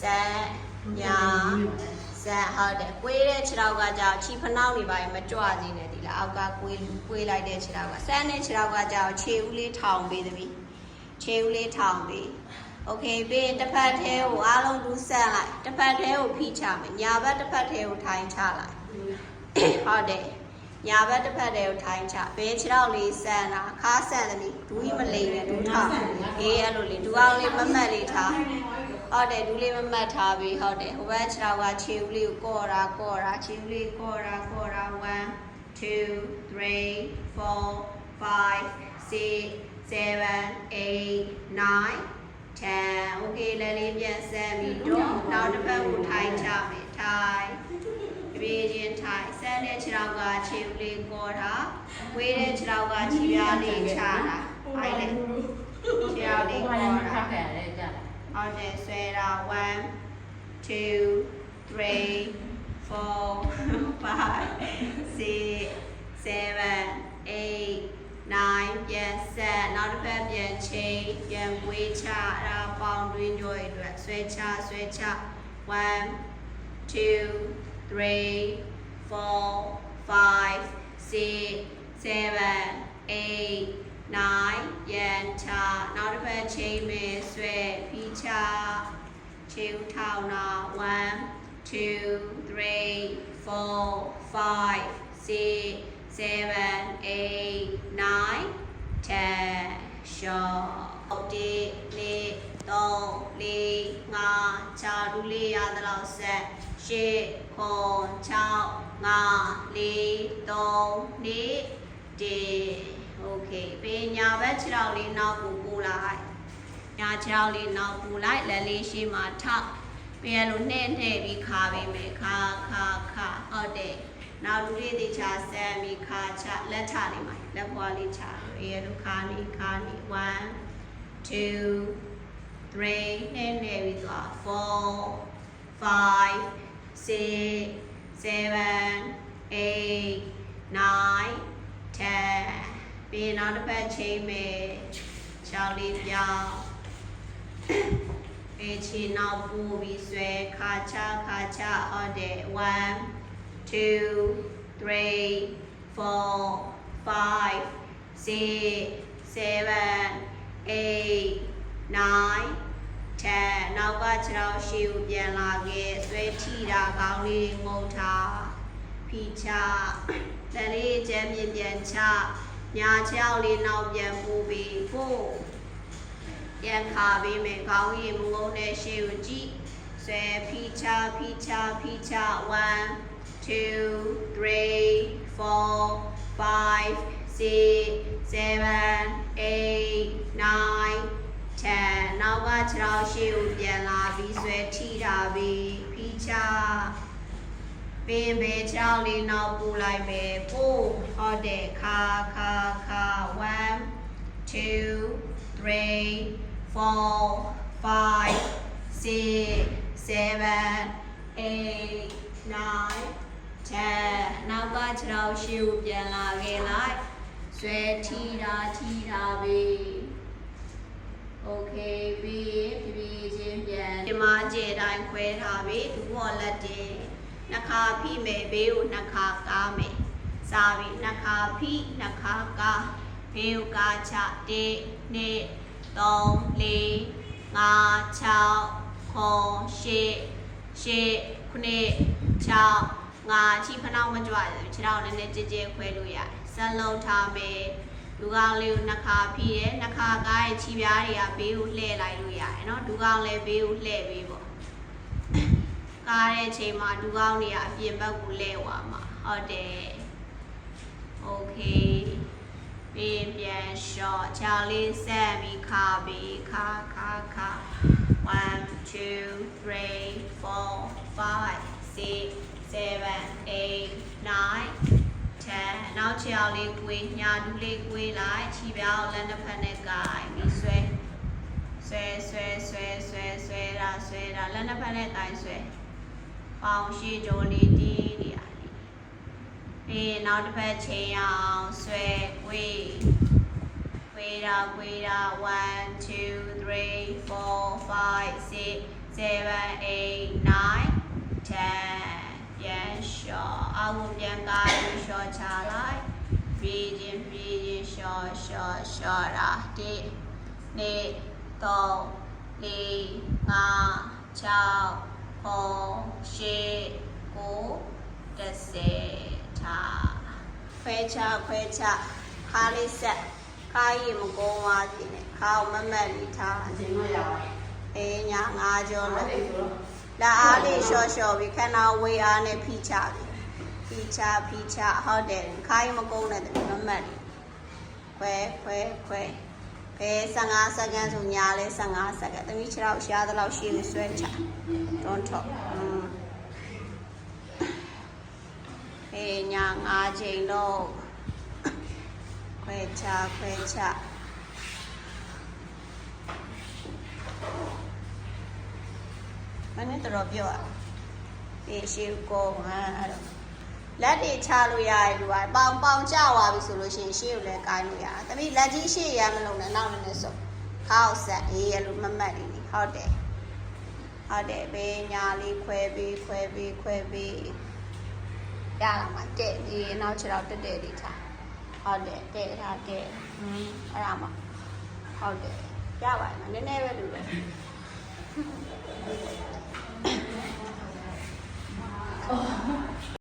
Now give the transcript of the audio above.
ဆက်ညာဆက်ဟုတ်တယ်ကွေးတဲ့ခြေထောက်ကကြောက်ခြိဖနှောင်းနေပါရင်မကြွစေနဲ့ဒီလားအောက်ကကွေးကွေးလိုက်တဲ့ခြေထောက်ကဆန်းတဲ့ခြေထောက်ကကြောက်ခြေဦးလေးထောင်ပေးသမီးခြေဦးလေးထောင်ပေးโอเคပြီးရင်တစ်ဖက်သေးကိုအားလုံးတူဆက်လိုက်တစ်ဖက်သေးကိုဖိချမယ်ညာဘက်တစ်ဖက်သေးကိုထိုင်ချလိုက်ဟုတ်တယ် ညာဘက်တစ်ဖက်သေးကိုထိုင်ချဘဲခြေထောက်လေးဆန်းတာခါဆန်းသမီးဒူးကြီးမလိမ့်နဲ့ဒူးထောင်အေးအဲ့လိုလေးဒူးအောင်လေးမမတ်လေးထားဟုတ်တယ်ဒူးလေးမမတ်ထားပြီဟုတ်တယ်ဟိုဘက်ခြေထောက်ကခြေဦးလေးကိုကော့တာကော့တာခြေဦးလေးကော့တာကော့တာ1 2 3 4 5 6 7 8 9 10 okay လည်းလေးပြန်ဆက်ပြီးတော့နောက်တစ်ဖက်ကိုထိုင်ချမယ်ထိုင်ပြေးချင်း ထိုင်ဆက်တဲ့ခြေထောက်ကခြေဦးလေးကော့တာဝေးတဲ့ခြေထောက်ကခြေပြားလေးချတာဟိုင်လေခြေထောက်လေးကော့တာထားခဲ့ရတယ်ကြာဟုတ်တယ်ဆွဲတာ1 2 3 4 5 6 7 8 9ပြန်ဆက်နောက်တစ်ဖက်ပြန်ချိန်ပြန်ဝေးချအဲ့ဒါပေါင်တွင်းကြောရဲ့အတွက်ဆွဲချဆွဲချ1 2 3 4 5 6 7 8 9ပြန်ချနောက်တစ်ဖက်ချိန်မယ်ဆွဲဖိချခြေဦးထောင်တာ1 2 3 4 5 6 7 8 9 10 short ဟုတ်တယ်လေ3 4 5 6ဒူလေးရသလောက်ဆက်8 9 6 5 4 3 2 1โอเคပြီးညာဘက်ခြေထောက်လေးနောက်ကိုပို့လိုက်ညာခြေထောက်လေးနောက်ပို့လိုက်လက်လေးရှေ့မှာထောက်ပြီးရလို့နှဲ့နှဲ့ပြီးခါပေးမယ်ခါခါခါဟုတ်တယ်နောက်လူလေးတေချာဆမ်းပြီးခါချလက်ချနေမှာလက်ဖွားလေးချပြီးရလို့ခါနေခါနေ1 2 3နှဲ့နှဲ့ပြီးသွား4 5 6 7 8 9 10ပြီးနောက်တစ်ဖက်ချိန်မယ်ချောင်းလေးပြောင်းပေချီနောက်ပူပြီးဆွဲခါချခါချဟုတ်တယ်1 2 3 4 5 6 7 8 9 10နောက်ကခြေထောက်ရှေ့ကိုပြန်လာခဲ့ဆွဲထိတာကောင်းလေးငုံထားဖိချလက်လေးကျမ်းမြင်ပြန်ချညာချောက်လေးနောက်ပြန်ပူပြီးဖို့ပြန်ခါပေးမယ်ကောင်းရင်မငုံတဲ့ရှေ့ကိုကြည့်ဆွဲဖိချဖိချဖိချ1 2 3 4 5 6 7 8 9 10နော က်ကခြေထောက်ရှေ့ကိုပြန်လာပြီးဆွဲထိတာပြီးဖိချပင်ပဲခြေထောက်လေးနောက်ပူလိုက်ပဲပို့ဟုတ်တယ်ခါခါခါ1 2 3 4 5 6 7 8 9 10နောက်ကခြေထောက်ရှေ့ကိုပြန်လာခဲ့လိုက်ဆွဲထိတာထိတာပြီး โอเคပြီးရင်ဖြည်းဖြည်းချင်းပြန်ဒီမှာခြေတိုင်းခွဲထားပြီဒူဘောလက်တင်နှခါဖိမယ်ဘေးကိုနှခါကားမယ်စားပြီနှခါဖိနှခါကားဘေးကိုကားချ1 2 3 4 5 6 9 10 8 9 10ရှေ့ခုနှစ်6ငါချီဖနှောင်းမကြွရဘူးခြေထောက်နည်းနည်းကြည်ကြဲခွဲလို့ရတယ်ဆက်လုံးထားမယ် လူကောင်းလေးကိုနှစ်ခါဖြီးတယ်နှစ်ခါကားရဲ့ခြီပြားတွေကဘေးကိုလှည့်လိုက်လို့ရတယ်နော်ဒူကောင်းလည်းဘေးကိုလှည့်ပေးပေါ့ကားတဲ့ချိန်မှာဒူကောင်းတွေကအပြင်ဘက်ကိုလှည့်သွားမှာဟုတ်တယ်โอเคပြီးပြန် short ချာလေးဆက်ပြီးခါပြီးခါခါခါ1 2 3 4 5 6 7 8 9 10နောက်ချောင်းလေးကွေးညာဒူးလေးကွေးလိုက်ခြေပြောင်းလက်နှစ်ဖက်နဲ့ကိုင်ပြီးဆွဲဆွဲဆွဲဆွဲဆွဲဆွဲတာဆွဲတာလက်နှစ်ဖက်နဲ့ကိုင်ဆွဲပေါင်ရှိကြိုးလေးတီးနေရလေးပြီးရင်နောက်တစ်ဖက်ချိန်အောင်ဆွဲကွေးကွေးတာကွေးတာ1 2 3 4 5 6 seven eight nine ten ပြန်လျှော့အဝပြန်ကားပြီးလျှော့ချလိုက်ပြီးချင်းပြီးချင်းလျှော့လျှော့လျှော့တာဒီနေ့တော့လေးငါ6 9 10 9 10ထားခွဲချခွဲချခါလေးဆက်ခါရီမကုန်းသွားစီနဲ့ခါကိုမမတ်လေးထားအချိန်တော့ရပါတယ်အေးညာငါးကြောအဲ့လို့ဒီဆိုတော့ လက်အားလေးလျှော့လျှော့ပြီးခဏဝေးအားနဲ့ဖိချပြီးဖိချဖိချဟုတ်တယ်ခိုင်းမကုန်းနဲ့တည်းမမတ်လေးခွဲခွဲခွဲဘယ်15စက္ကန့်ဆိုညာလဲ15စက္ကန့်သမီးခြေထောက်ရှားသလောက်ရှေ့ကိုဆွဲချတွန်းထောက်อืมအေးညာငါးချိန်တော့ခွဲချခွဲချ မနေ့တော့ပြောอ่ะဒီရှေ့ကိုဟမ်အဲ့တော့လက်တွေချလို့ရတယ်လူကပေါင်ပေါင်ကျသွားပြီဆိုလို့ရှိရင်ရှေ့ကိုလည်းကိုင်းလို့ရတယ်။တမီးလက်ကြီးရှေ့ရမလုံးနဲ့နောက်လည်းနဲ့စုပ်။ခောက်ဆက်အေးရလို့မမတ်နေနေဟုတ်တယ်။ဟုတ်တယ်ဘေးညာလေးခွဲပြီးခွဲပြီးခွဲပြီးရလာမှတဲ့ဒီနောက်ခြေတော့တက်တက်လေးထား။ဟုတ်တယ်တဲ့ထားတဲ့။ဟင်းအဲ့ဒါမှဟုတ်တယ်ရပါတယ်နည်းနည်းပဲလူပဲ။ 哦